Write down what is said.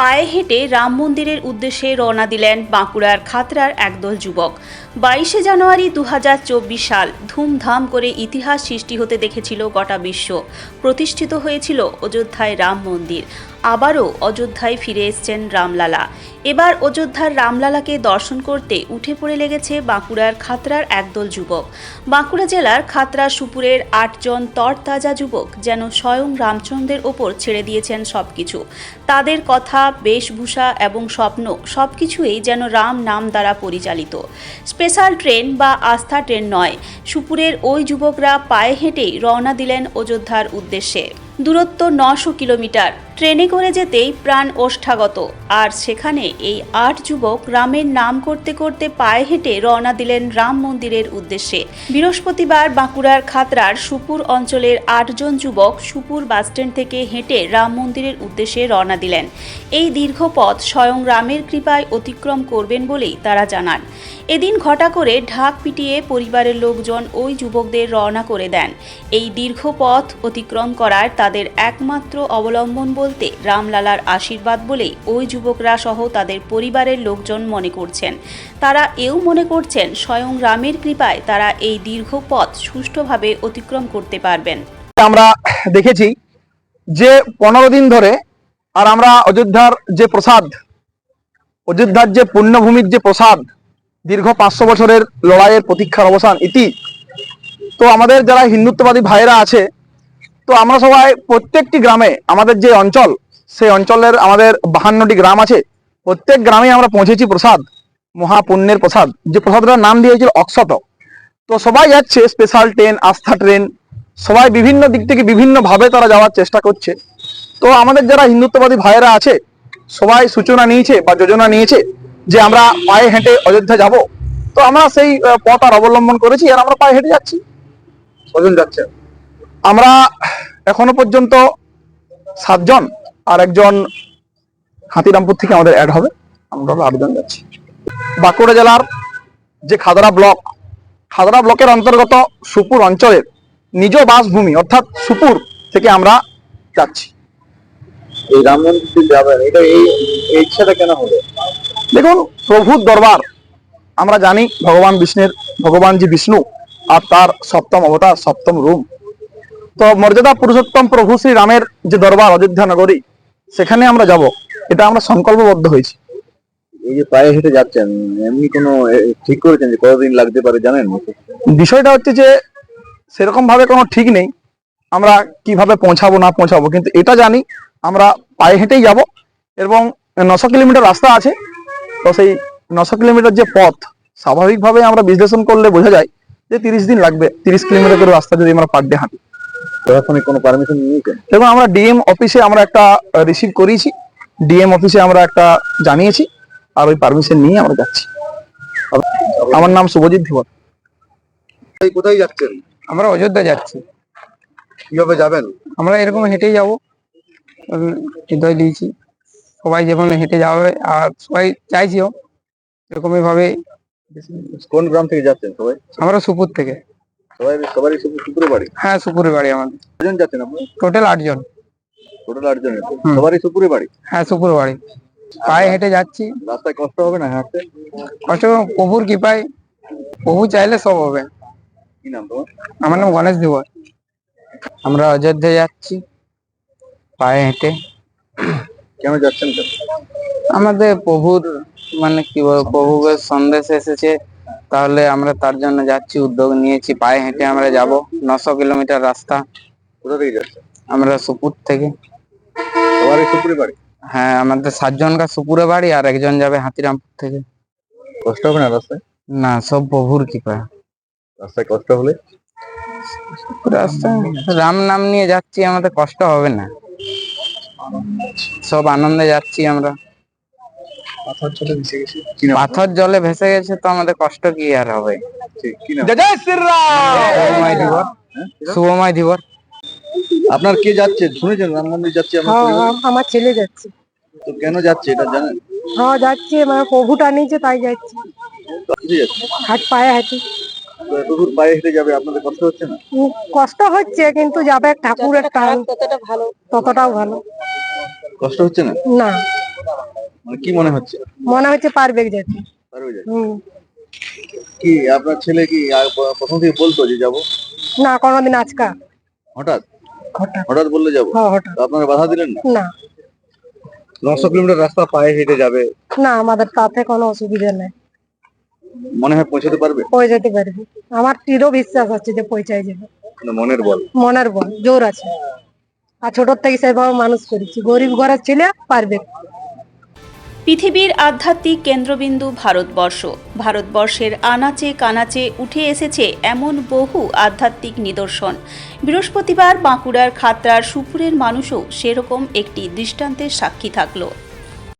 পায়ে হেঁটে রাম মন্দিরের উদ্দেশ্যে রওনা দিলেন বাঁকুড়ার খাতড়ার একদল যুবক। বাইশে জানুয়ারি দু হাজার চব্বিশ সাল ধুমধাম করে ইতিহাস সৃষ্টি হতে দেখেছিল গোটা বিশ্ব। প্রতিষ্ঠিত হয়েছিল অযোধ্যায় রাম মন্দির। আবারও অযোধ্যায় ফিরে এসছেন রামলালা। এবার অযোধ্যার রামলালাকে দর্শন করতে উঠে পড়ে লেগেছে বাঁকুড়ার খাতড়ার একদল যুবক। বাঁকুড়া জেলার খাতড়া সুপুরের আটজন তরতাজা যুবক যেন স্বয়ং রামচন্দ্রের ওপর ছেড়ে দিয়েছেন সবকিছু। তাদের কথা, বেশভূষা এবং স্বপ্ন সবকিছুই যেন রাম নাম দ্বারা পরিচালিত। স্পেশাল ট্রেন বা আস্থা ট্রেন নয়। সুপুরের ওই যুবকরা পায়ে হেঁটেই রওনা দিলেন অযোধ্যার উদ্দেশ্যে। দূরত্ব নশো কিলোমিটার। ট্রেনে করে যেতেই প্রাণ ওষ্ঠাগত। আর সেখানে এই আট যুবক রামের নাম করতে করতে পায়ে হেঁটে রওনা দিলেন রাম মন্দিরের উদ্দেশ্যে। বৃহস্পতিবার বাঁকুড়ার খাতড়ার সুপুর অঞ্চলের আটজন যুবক সুপুর বাসস্ট্যান্ড থেকে হেঁটে রাম মন্দিরের উদ্দেশ্যে রওনা দিলেন। এই দীর্ঘ পথ স্বয়ং রামের কৃপায় অতিক্রম করবেন বলেই তারা জানান। এদিন ঘটা করে ঢাক পিটিয়ে পরিবারের লোকজন ওই যুবকদের রওনা করে দেন। এই দীর্ঘ পথ অতিক্রম করার তাদের একমাত্র অবলম্বন বলতে রামলালার আশীর্বাদ বলেই ওই যুবকরা সহ তাদের পরিবারের লোকজন মনে করছেন। তারা এও মনে করছেন, স্বয়ং রামের কৃপায় তারা এই দীর্ঘ পথ সুষ্ঠুভাবে অতিক্রম করতে পারবেন। আমরা দেখেছি যে পনেরো দিন ধরে আর আমরা অযোধ্যার যে প্রসাদ, অযোধ্যার যে পুণ্যভূমির যে প্রসাদ, দীর্ঘ পাঁচশো বছরের লড়াইয়ের প্রতীক্ষার অবসান, ইতি। তো আমাদের যারা হিন্দুত্ববাদী ভাইয়েরা আছে তো আমরা সবাই প্রত্যেকটি গ্রামে আমাদের যে অঞ্চল, সেই অঞ্চলের আমাদের বাহান্নটি গ্রাম আছে, প্রত্যেক গ্রামে আমরা পৌঁছেছি প্রসাদ, মহাপুণ্যের প্রসাদ। যে প্রসাদটার নাম দিয়েছিল অক্ষত। তো সবাই যাচ্ছে স্পেশাল ট্রেন আস্থা ট্রেন সবাই বিভিন্ন দিক থেকে বিভিন্ন ভাবে তারা যাওয়ার চেষ্টা করছে। তো আমাদের যারা হিন্দুত্ববাদী ভাইয়েরা আছে, সবাই সূচনা নিয়েছে বা যোজনা নিয়েছে যে আমরা পায়ে হেঁটে অযোধ্যা যাব। তো আমরা সেই পথ আর অবলম্বন করেছি আর আমরা পায়ে হেঁটে যাচ্ছি। কজন যাচ্ছে? আমরা এখনও পর্যন্ত সাতজন আর একজন হাতিরামপুর থেকে আমাদের অ্যাড হবে। আমরা আটজন যাচ্ছি বাঁকুড়া জেলার যে খাদরা ব্লক খাদরা ব্লকের অন্তর্গত সুপুর অঞ্চলের নিজ বাসভূমি অর্থাৎ সুপুর থেকে আমরা যাচ্ছি। এই রাম মন্দির যাবেন এটা এই ইচ্ছাটা কেন হলো? দেখুন প্রভুর দরবার আমরা জানি ভগবান বিষ্ণুর ভগবান যে বিষ্ণু আর তার সপ্তম অবতার সপ্তম রূপ। তো মর্যাদা পুরুষোত্তম প্রভু শ্রী রামের যে দরবার অযোধ্যা নগরী সেখানে আমরা যাব। এটা আমরা সংকল্পবদ্ধ হয়েছি। এই যে পায়ে হেঁটে যাচ্ছেন এমনি কোনো ঠিক করেছেন যে কতদিন লাগতে পারে জানেন? বিষয়টা হচ্ছে যে সেরকম ভাবে কোনো ঠিক নেই। আমরা কীভাবে পৌঁছাবো না পৌঁছাবো কিন্তু এটা জানি। আমরা পায়ে হেঁটেই যাব এবং নশো কিলোমিটার রাস্তা আছে। তো সেই নশো কিলোমিটার যে পথ স্বাভাবিকভাবে আমরা বিশ্লেষণ করলে বোঝা যায় যে তিরিশ দিন লাগবে। তিরিশ কিলোমিটার করে রাস্তা যদি আমরা পার ডে হাঁটি। প্রশাসনিক কোনো পারমিশন নিয়েছেন? এবং আমরা ডিএম অফিসে আমরা একটা রিসিভ করিয়েছি। ডিএম অফিসে আমরা একটা জানিয়েছি আর ওই পারমিশন নিয়ে আমরা যাচ্ছি। আমার নাম শুভজিৎ ধীবর। কোথায় যাচ্ছেন? আমরা অযোধ্যা যাচ্ছি। কীভাবে যাবেন? আমরা এরকম হেঁটেই যাব। হৃদয় দিয়েছি। সবাই যেমন হেঁটে যাবে আর সবাই চাইছিও এরকমই ভাবে কোন গ্রাম থেকে যাচ্ছেন সবাই? আমরা সুপুর থেকে। সবাই সবারই সুপুরে বাড়ি হ্যাঁ বাড়ি আমাদের। কজন যাচ্ছেন আপনি? টোটাল আটজন। টোটাল আটজন। সবারই সুপুরে বাড়ি হ্যাঁ সুপুর বাড়ি পায়ে হেঁটে যাচ্ছি। রাস্তায় কষ্ট হবে না হাঁটতে? কষ্ট প্রভুর কৃপায়। প্রভু চাইলে সব হবে। কি নাম তোমার? আমার নাম গণেশ ধীবর আমরা অযোধ্যা যাচ্ছি। পায়ে হেঁটে। কেন যাচ্ছেন আমাদের প্রভুর মানে কি বলব প্রভুর সন্দেশ এসেছে। তাহলে আমরা তার জন্য যাচ্ছি উদ্যোগ নিয়েছি পায়ে হেঁটে আমরা যাব। নশো কিলোমিটার রাস্তা। কোথা থেকে যাচ্ছেন আমরা সুপুর থেকে। সুপুরে বাড়ি? হ্যাঁ আমাদের সাতজনকার সুপুরে বাড়ি আর একজন যাবে হাতিরামপুর থেকে। কষ্ট হবে না রাস্তায়? না সব প্রভুর কৃপা রাস্তায় কষ্ট হলে? রাস্তায় রাম নাম নিয়ে যাচ্ছি আমাদের কষ্ট হবে না। সব আনন্দে যাচ্ছি আমরা। পাথর চলে মিশে গেছে? পাথর জলে ভেসে গেছে তো আমাদের কষ্ট কি আর হবে? ঠিক, কি নাম? জয় শ্রীরাম! শুভময় ধীবর শুভময় ধীবর আপনার কে যাচ্ছে? শুনেছেন? রাম মন্দির যাচ্ছে হ্যাঁ? আম- আমার ছেলে যাচ্ছে। তো কেন যাচ্ছে এটা জানেন? হ্যাঁ যাচ্ছে মানে প্রভু টানিয়েছে তাই যাচ্ছে। হাট পায়ে হাঁটি। তো এত পায়ে হেঁটে যাবে আপনাদের কষ্ট হচ্ছে না? কষ্ট হচ্ছে কিন্তু যাবে ঠাকুরের টান। ততটা ভালো। ততটাও ভালো। কষ্ট হচ্ছে না? না। কি মনে হচ্ছে? মনে হচ্ছে পারবে যেতে পারবে যেতে? কি আপনার ছেলে কি প্রথম থেকে বলতো যে যাব? না কোনোদিন আজকা। হঠাৎ? হঠাৎ। বললে যাব? হ্যাঁ আপনারা বাধা দিলেন না? নশো কিলোমিটার রাস্তা পায়ে হেঁটে যাবে। না আমাদের তাতে কোনো অসুবিধা নেই। মনে হয় পৌঁছাতে পারবে? পৌঁছে যেতে পারবে। আমার দৃঢ় বিশ্বাস আছে যে পৌঁছায় যাবে। মানে মনের বল। মনের বল জোর আছে। আর ছোট থেকে সেভাবে মানুষ করেছি। গরিব ঘরের ছেলে পারবে। পৃথিবীর আধ্যাত্মিক কেন্দ্রবিন্দু ভারতবর্ষ। ভারতবর্ষের আনাচে কানাচে উঠে এসেছে এমন বহু আধ্যাত্মিক নিদর্শন। বৃহস্পতিবার বাঁকুড়ার খাতড়ার সুপুরের মানুষও সেরকম একটি দৃষ্টান্তের সাক্ষী থাকল।